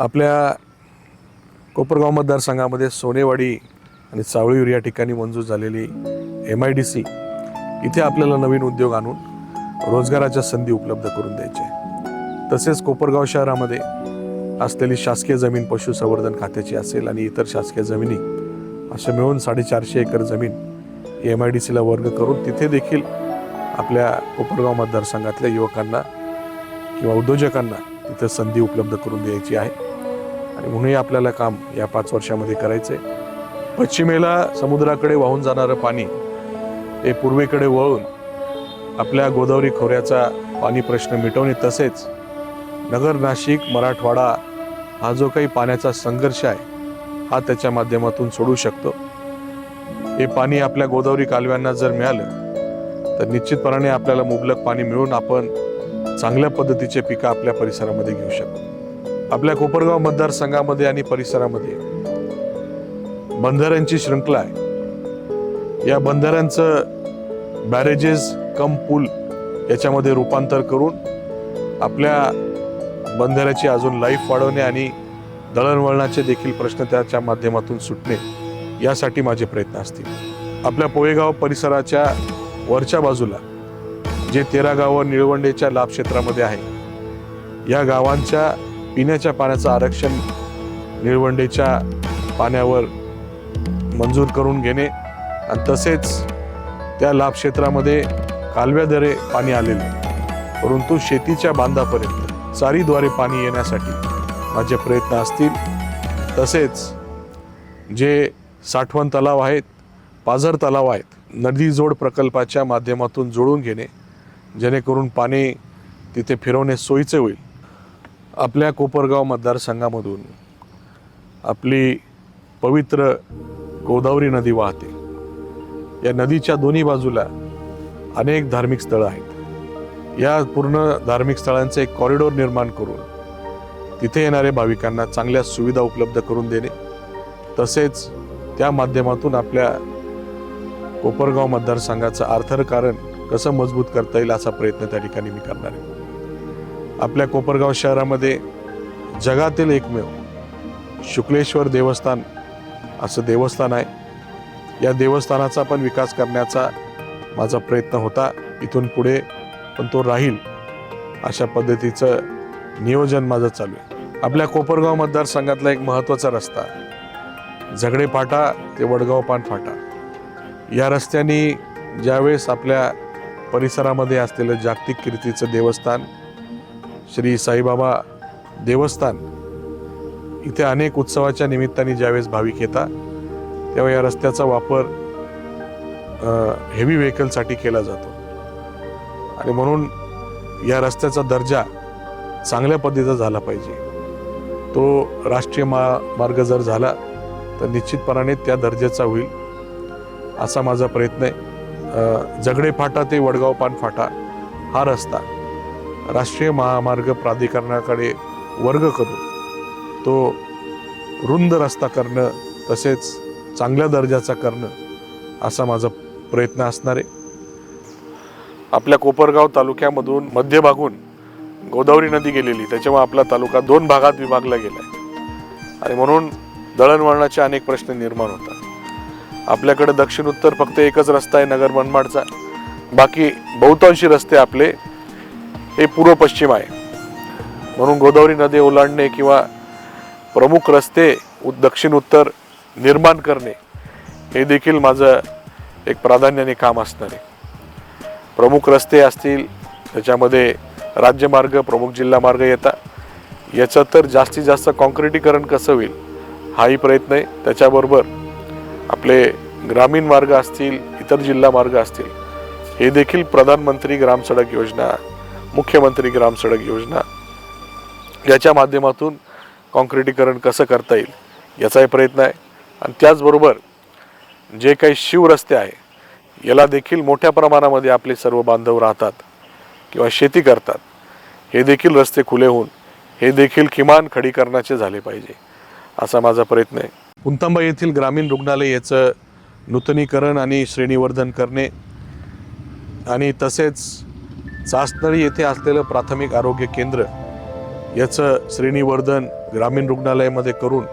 आपल्या कोपरगाव मतदारसंघामध्ये सोनेवाडी आणि चावळीवर या ठिकाणी मंजूर झालेली एम आय डी सी इथे आपल्याला नवीन उद्योग आणून रोजगाराच्या संधी उपलब्ध करून द्यायचे तसेच कोपरगाव शहरामध्ये असलेली शासकीय जमीन पशुसंवर्धन खात्याची असेल आणि इतर शासकीय जमिनी असे मिळून साडेचारशे एकर जमीन एम आय डी सीला वर्ग करून तिथे देखील आपल्या कोपरगाव मतदारसंघातल्या युवकांना किंवा उद्योजकांना तिथं संधी उपलब्ध करून द्यायची आहे. आणि म्हणूनही आपल्याला काम या पाच वर्षामध्ये करायचं आहे पश्चिमेला समुद्राकडे वाहून जाणारं पाणी हे पूर्वेकडे वळून आपल्या गोदावरी खोऱ्याचा पाणी प्रश्न मिटवणे तसेच नगर नाशिक मराठवाडा हा जो काही पाण्याचा संघर्ष आहे हा त्याच्या माध्यमातून सोडू शकतो. हे पाणी आपल्या गोदावरी कालव्यांना जर मिळालं तर निश्चितपणाने आपल्याला मुबलक पाणी मिळून आपण चांगल्या पद्धतीचे पिकं आपल्या परिसरामध्ये घेऊ शकतो. आपल्या कोपरगाव मतदारसंघामध्ये आणि परिसरामध्ये. बंधाऱ्यांची श्रृंखला आहे. या बंधाऱ्यांचं बॅरेजेस कम पूल याच्यामध्ये रूपांतर करून आपल्या बंधाऱ्याची अजून लाईफ वाढवणे आणि दळणवळणाचे देखील प्रश्न त्याच्या माध्यमातून सुटणे यासाठी माझे प्रयत्न असतील. आपल्या पोळेगाव परिसराच्या वरच्या बाजूला जे तेरा गावं निळवंडेच्या लाभ क्षेत्रामध्ये आहे या गावांच्या पिण्याच्या पाण्याचं आरक्षण निळवंडेच्या पाण्यावर मंजूर करून घेणे आणि तसेच त्या लाभक्षेत्रामध्ये कालव्याद्वारे पाणी आलेले परंतु शेतीच्या बांधापर्यंत चारीद्वारे पाणी येण्यासाठी माझे प्रयत्न असतील. तसेच जे साठवण तलाव आहेत पाझर तलाव आहेत नदी जोड प्रकल्पाच्या माध्यमातून जोडून घेणे जेणेकरून पाणी तिथे फिरवणे सोयीचे होईल. आपल्या कोपरगाव मतदारसंघामधून आपली पवित्र गोदावरी नदी वाहते. या नदीच्या दोन्ही बाजूला अनेक धार्मिक स्थळं आहेत. या पूर्ण धार्मिक स्थळांचे एक कॉरिडॉर निर्माण करून तिथे येणाऱ्या भाविकांना चांगल्या सुविधा उपलब्ध करून देणे तसेच त्या माध्यमातून आपल्या कोपरगाव मतदारसंघाचं आर्थर कारण कसं मजबूत करता येईल असा प्रयत्न त्या ठिकाणी मी करणार आहे. आपल्या कोपरगाव शहरामध्ये जगातील एकमेव शुक्लेश्वर देवस्थान असं देवस्थान आहे. या देवस्थानाचा पण विकास करण्याचा माझा प्रयत्न होता. इथून पुढे पण तो राहील अशा पद्धतीचं नियोजन माझं चालू आहे. आपल्या कोपरगाव मतदारसंघातला एक महत्त्वाचा रस्ता झगडे फाटा ते वडगाव पान फाटा. या रस्त्याने ज्यावेळेस आपल्या परिसरामध्ये असलेलं जागतिक कीर्तीचं देवस्थान श्री साईबाबा देवस्थान इथे अनेक उत्सवाच्या निमित्ताने ज्यावेळेस भाविक येतात तेव्हा या रस्त्याचा वापर हेवी व्हेकलसाठी केला जातो. आणि म्हणून या रस्त्याचा दर्जा चांगल्या पद्धतीचा झाला पाहिजे. तो राष्ट्रीय मा मार्ग जर झाला तर निश्चितपणाने त्या दर्जाचा होईल असा माझा प्रयत्न आहे. जगडे फाटा ते वडगाव पान फाटा हा रस्ता. राष्ट्रीय महामार्ग प्राधिकरणाकडे वर्ग करून तो रुंद रस्ता करणं तसेच चांगल्या दर्जाचा करणं असा माझा प्रयत्न असणार आहे. आपल्या कोपरगाव तालुक्यामधून मध्यभागून गोदावरी नदी गेलेली त्याच्यामुळे आपला तालुका दोन भागात विभागला गेला आहे आणि म्हणून दळणवळणाचे अनेक प्रश्न निर्माण होतात. आपल्याकडे दक्षिण उत्तर फक्त एकच रस्ता आहे नगर मनमाडचा. बाकी बहुतांशी रस्ते आपले हे पूर्व पश्चिम आहे. म्हणून गोदावरी नदी ओलांडणे किंवा प्रमुख रस्ते उ- दक्षिण उत्तर निर्माण करणे हे देखील माझं एक प्राधान्याने काम असणार. आहे प्रमुख रस्ते असतील त्याच्यामध्ये राज्यमार्ग प्रमुख जिल्हा मार्ग येतात. याचं तर जास्तीत जास्त कॉन्क्रिटीकरण कसं होईल हाही प्रयत्न आहे. त्याच्याबरोबर आपले ग्रामीण मार्ग असतील इतर जिल्हा मार्ग असतील हे देखील प्रधानमंत्री ग्राम सडक योजना मुख्यमंत्री ग्राम सडक योजना याच्या माध्यमातून कॉन्क्रिटीकरण कसं करता येईल याचाही प्रयत्न आहे. आणि त्याचबरोबर जे काही शिवरस्ते आहे याला देखील मोठ्या प्रमाणामध्ये आपले सर्व बांधव राहतात किंवा शेती करतात. हे देखील रस्ते खुले होऊन हे देखील किमान खडीकरणाचे झाले पाहिजे असा माझा प्रयत्न आहे. पुंतांबा येथील ग्रामीण रुग्णालय याचं नूतनीकरण आणि श्रेणीवर्धन करणे आणि तसेच चासनळी येथे असलेलं प्राथमिक आरोग्य केंद्र याचं श्रेणीवर्धन ग्रामीण रुग्णालयामध्ये करून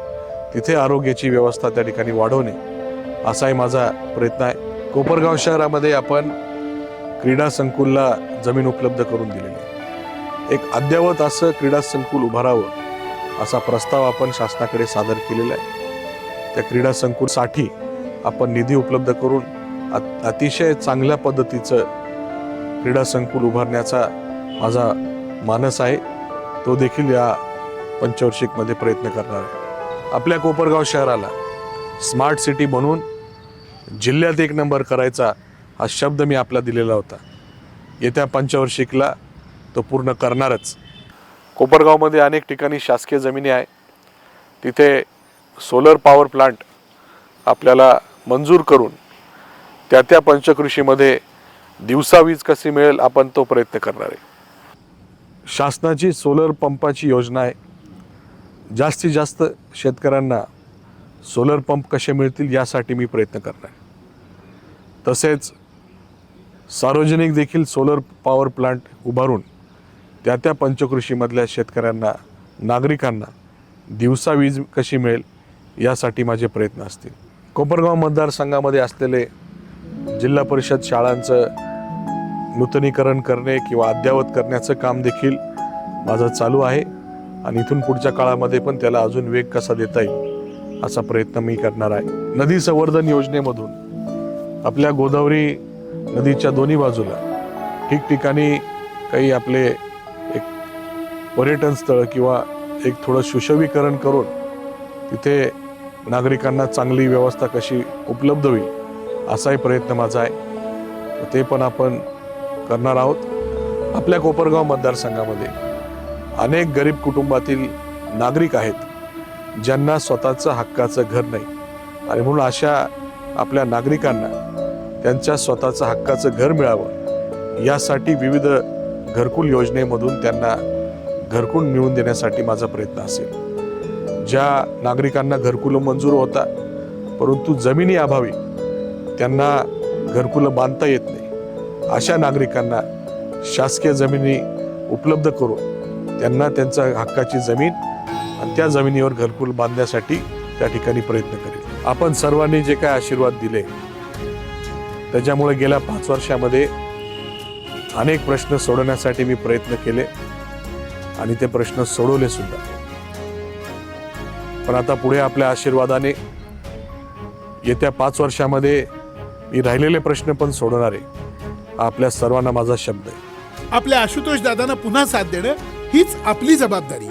तिथे आरोग्याची व्यवस्था त्या ठिकाणी वाढवणे असाही माझा प्रयत्न आहे. कोपरगाव शहरामध्ये आपण क्रीडा संकुलला जमीन उपलब्ध करून दिलेली आहे. एक अद्ययावत असं क्रीडा संकुल उभारावं असा प्रस्ताव आपण शासनाकडे सादर केलेला आहे. त्या क्रीडा संकुलसाठी आपण निधी उपलब्ध करून अतिशय चांगल्या पद्धतीचं क्रीडा संकुल उभारण्याचा माझा मानस आहे तो देखील या पंचवर्षिकमध्ये प्रयत्न करणार आहे. आपल्या कोपरगाव शहराला स्मार्ट सिटी म्हणून जिल्ह्यात एक नंबर करायचा हा शब्द मी आपला दिलेला होता. येत्या पंचवार्षिकला तो पूर्ण करणारच. कोपरगावमध्ये अनेक ठिकाणी शासकीय जमिनी आहे. तिथे सोलर पॉवर प्लांट आपल्याला मंजूर करून त्या त्या पंचकृषीमध्ये दिवसा वीज कशी मिळेल आपण तो प्रयत्न करणार आहे. शासनाची सोलर पंपाची योजना आहे. जास्तीत जास्त शेतकऱ्यांना सोलर पंप कसे मिळतील यासाठी मी प्रयत्न करणार आहे. तसेच सार्वजनिक देखील सोलर पॉवर प्लांट उभारून त्या त्या पंचकृषीमधल्या शेतकऱ्यांना नागरिकांना दिवसा वीज कशी मिळेल यासाठी माझे प्रयत्न असतील. कोपरगाव मतदारसंघामध्ये असलेले जिल्हा परिषद शाळांचं नूतनीकरण करणे किंवा अद्ययावत करण्याचं काम देखील माझं चालू आहे. आणि इथून पुढच्या काळामध्ये पण त्याला अजून वेग कसा देता येईल असा प्रयत्न मी करणार आहे. नदी संवर्धन योजनेमधून आपल्या गोदावरी नदीच्या दोन्ही बाजूला ठिकठिकाणी काही आपले एक पर्यटन स्थळ किंवा एक थोडं सुशोभीकरण करून तिथे नागरिकांना चांगली व्यवस्था कशी उपलब्ध होईल असाही प्रयत्न माझा आहे. ते पण आपण करणार आहोत. आपल्या कोपरगाव मतदारसंघामध्ये अनेक गरीब कुटुंबातील नागरिक आहेत ज्यांना स्वतःचं हक्काचं घर नाही. आणि म्हणून अशा आपल्या नागरिकांना त्यांच्या स्वतःचं हक्काचं घर मिळावं यासाठी विविध घरकुल योजनेमधून त्यांना घरकुल मिळवून देण्यासाठी माझा प्रयत्न असेल. ज्या नागरिकांना घरकुलं मंजूर होता परंतु जमिनी अभावी त्यांना घरकुलं बांधता येत नाही. अशा नागरिकांना शासकीय जमिनी उपलब्ध करून त्यांना त्यांचा हक्काची जमीन आणि त्या जमिनीवर घरकुल बांधण्यासाठी त्या ठिकाणी प्रयत्न करेल. आपण सर्वांनी जे काय आशीर्वाद दिले त्याच्यामुळे गेल्या पाच वर्षामध्ये अनेक प्रश्न सोडवण्यासाठी मी प्रयत्न केले आणि ते प्रश्न सोडवले सुद्धा. पण आता पुढे आपल्या आशीर्वादाने येत्या पाच वर्षामध्ये मी राहिलेले प्रश्न पण सोडवणार आहे. आपल्या सर्वांना माझा शब्द आहे. आपल्या आशुतोष दादांना पुन्हा साथ देणं हीच आपली जबाबदारी.